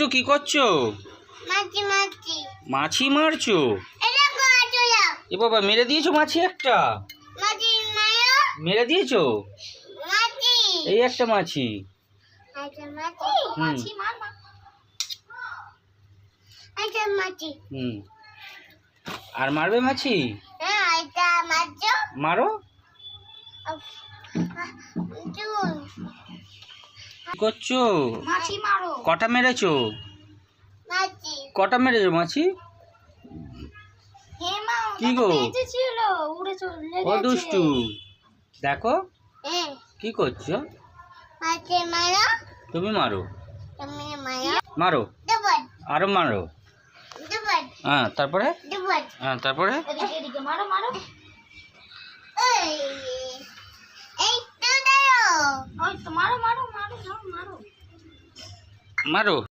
দুষ্টু কি করছ? মাছি মারছো? এ বাবা মেরে দিয়েছ মাছি একটা? মেরে। দিয়েছ? এই একটা মাছি। আচ্ছা হুম। আচ্ছা মাছি। হুম। আর মারবে মাছি? হ্যাঁ মাছো মারো? করছ? মাছি মারো। কটা মেরেছো? কটা মেরেছো মাছি? কি গো? ও দুষ্টু। দেখো। কি করছ? তুমি মারো। তুমি মারো। আরও মারো। হ্যাঁ তারপরে? হ্যাঁ তারপরে? মারো মারো। Maru.